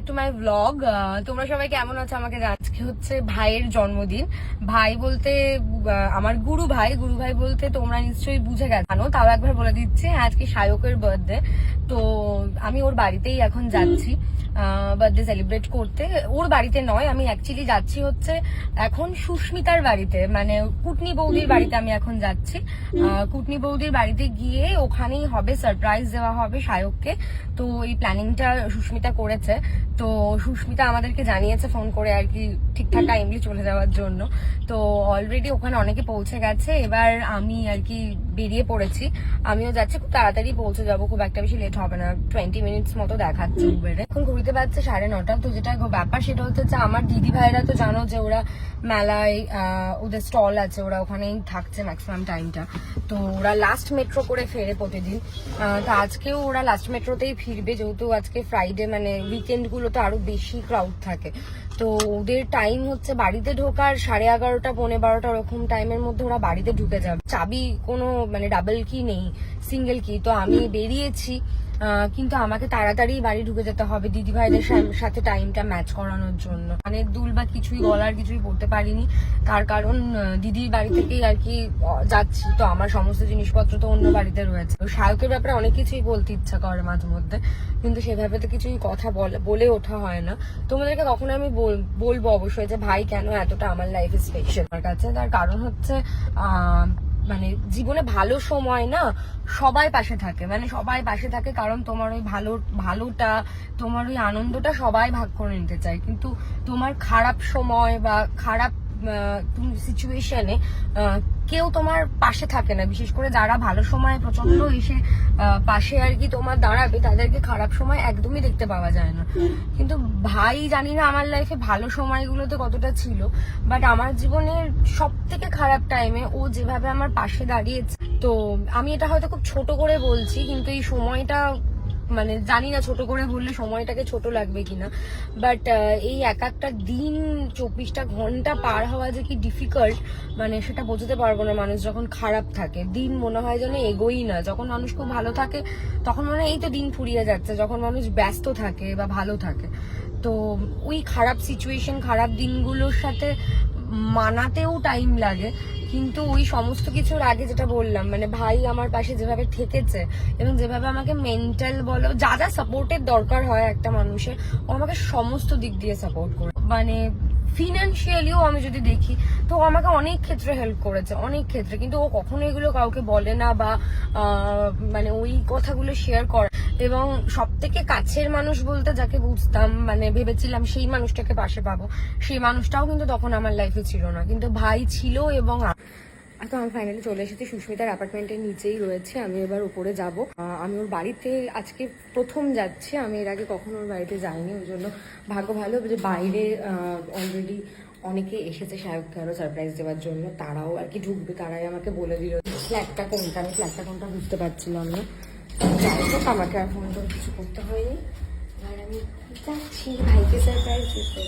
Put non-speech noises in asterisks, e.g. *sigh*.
Back to my blog তোমরা সবাই কেমন আছো আমাকে জানাচ্ছ আজকে হচ্ছে ভাইয়ের জন্মদিন। ভাই বলতে আমার গুরু ভাই। গুরু ভাই বলতে তোমরা নিশ্চয়ই বুঝে গেছো তাও একবার বলে দিচ্ছি আজকে সায়কের বার্থডে তো আমি ওর বাড়িতেই এখন যাচ্ছি বার্থডে সেলিব্রেট করতে। ওর বাড়িতে নয় আমি অ্যাকচুয়ালি যাচ্ছি হচ্ছে এখন সুস্মিতার বাড়িতে। মানে কুটনি বৌদির বাড়িতে আমি এখন যাচ্ছি। কুটনি বৌদির বাড়িতে গিয়ে ওখানেই হবে সারপ্রাইজ দেওয়া হবে সায়ককে। তো এই প্ল্যানিংটা সুস্মিতা করেছে। তো সুস্মিতা আমাদেরকে জানিয়েছে ফোন করে আর কি ঠিকঠাক টাইমলি চলে যাওয়ার জন্য। তো অলরেডি ওখানে অনেকে পৌঁছে গেছে। এবার আমি আর কি বেরিয়ে পড়েছি। আমিও যাচ্ছি খুব তাড়াতাড়ি পৌঁছে যাব। খুব একটা বেশি লেট হবে না। টোয়েন্টি মিনিটস মতো দেখাচ্ছে উবেরে এখন ঘুরতে পারছে সাড়ে নটা। তো যেটা ব্যাপার সেটা হচ্ছে যে আমার দিদি ভাইরা তো জানো যে ওরা মেলায় ওদের স্টল আছে। ওরা ওখানেই থাকছে ম্যাক্সিমাম টাইমটা তো ওরা লাস্ট মেট্রো করে ফেরে প্রতিদিন। তো আজকেও ওরা লাস্ট মেট্রোতেই ফিরবে। যেহেতু আজকে ফ্রাইডে মানে উইকেন্ডগুলো তো আরও বেশি ক্রাউড থাকে। তো ওদের টাইম হচ্ছে বাড়িতে ঢোকার সাড়ে এগারোটা, পৌনে বারোটা ওরকম টাইমের মধ্যে ওরা বাড়িতে ঢুকে যাবে। চাবি কোনো মানে ডাবল কি নেই সিঙ্গেল কি তো আমি বেরিয়েছি। কিন্তু আমাকে তাড়াতাড়ি বাড়ি ঢুকে যেতে হবে দিদি ভাইদের *laughs* সাথে টাইমটা ম্যাচ করানোর জন্য। মানে দুল বা কিছুই গলার কিছুই পড়তে পারিনি। তার কারণ দিদির বাড়ি থেকেই আর কি যাচ্ছি। তো আমার সমস্ত জিনিসপত্র তো অন্য বাড়িতে রয়েছে। তো শায়কের ব্যাপারে অনেক কিছুই বলতে ইচ্ছা করে মাঝে মধ্যে। কিন্তু সেভাবে তো কিছুই কথা বলে- বলে ওঠা হয় না। তোমাদেরকে কখনো আমি বল- বলব অবশ্যই যে ভাই কেন এতটা আমার লাইফ স্পেশাল আমার কাছে। তার কারণ হচ্ছে আহ মানে জীবনে ভালো সময় না সবাই পাশে থাকে। মানে সবাই পাশে থাকে কারণ তোমার ওই ভালো, ভালোটা, তোমার ওই আনন্দটা সবাই ভাগ করে নিতে চায়। কিন্তু তোমার খারাপ সময় বা খারাপ সিচুয়েশনে কেউ তোমার পাশে থাকে না। বিশেষ করে যারা ভালো সময় প্রচণ্ড এসে পাশে আর কি তোমার দাঁড়াবে তাদেরকে খারাপ সময় একদমই দেখতে পাওয়া যায় না। কিন্তু ভাই জানি না আমার লাইফে ভালো সময়গুলোতে কতটা ছিল বাট আমার জীবনের সব থেকে খারাপ টাইমে ও যেভাবে আমার পাশে দাঁড়িয়েছে। তো আমি এটা হয়তো খুব ছোট করে বলছি কিন্তু এই সময়টা মানে জানি না ছোট করে বললে সময়টাকে ছোট লাগবে কিনা বাট এই এক একটা দিন চব্বিশটা ঘণ্টা পার হওয়া যে কি ডিফিকাল্ট মানে সেটা বোঝাতে পারব না মানুষ যখন খারাপ থাকে। দিন মনে হয় যেন এগোই না, যখন মানুষ খুব ভালো থাকে তখন মনে হয় এই তো দিন ফুরিয়ে যাচ্ছে, যখন মানুষ ব্যস্ত থাকে বা ভালো থাকে। তো ওই খারাপ সিচুয়েশন খারাপ দিনগুলোর সাথে মানাতেও টাইম লাগে কিন্তু ওই সমস্ত কিছুর আগে যেটা বললাম মানে ভাই আমার পাশে যেভাবে থেকেছে এবং যেভাবে আমাকে মেন্টাল বলো, যা যা সাপোর্টের দরকার হয় একটা মানুষের, ও আমাকে সমস্ত দিক দিয়ে সাপোর্ট করে মানে ফিনান্সিয়ালিও আমি যদি দেখি, তো আমাকে অনেক ক্ষেত্রে হেল্প করেছে, অনেক ক্ষেত্রে। কিন্তু ও কখনো এগুলো কাউকে বলে না বা মানে ওই কথাগুলো শেয়ার করে। এবং সব থেকে কাছের মানুষ বলতে যাকে বুঝতাম মানে ভেবেছিলাম সেই মানুষটাকে পাশে পাবো, সেই মানুষটাও কিন্তু তখন আমার লাইফে ছিল না। কিন্তু ভাই ছিল এবং তো আমি ফাইনালি চলে এসেছি। সুস্মিতার অ্যাপার্টমেন্টের নিচেই রয়েছে। আমি এবার উপরে যাব। আমি ওর বাড়িতে আজকে প্রথম যাচ্ছি। আমি এর আগে কখনো ওর বাড়িতে যাইনি। ওই জন্য ভাগ্য ভালো যে বাইরে অলরেডি অনেকে এসেছে শায়ককে আরও সারপ্রাইজ দেওয়ার জন্য। তারাও আর কি ঢুকবে, তারাই আমাকে বলে দিল। ফ্ল্যাটটা কোনটা? আমি ফ্ল্যাটটা কোনটা বুঝতে পারছিলাম না। যাই হোক, আমাকে আর ফোন টোন কিছু করতে হয়নি। আর আমি যাচ্ছি। ভাইকে সারপ্রাইজ দিতে।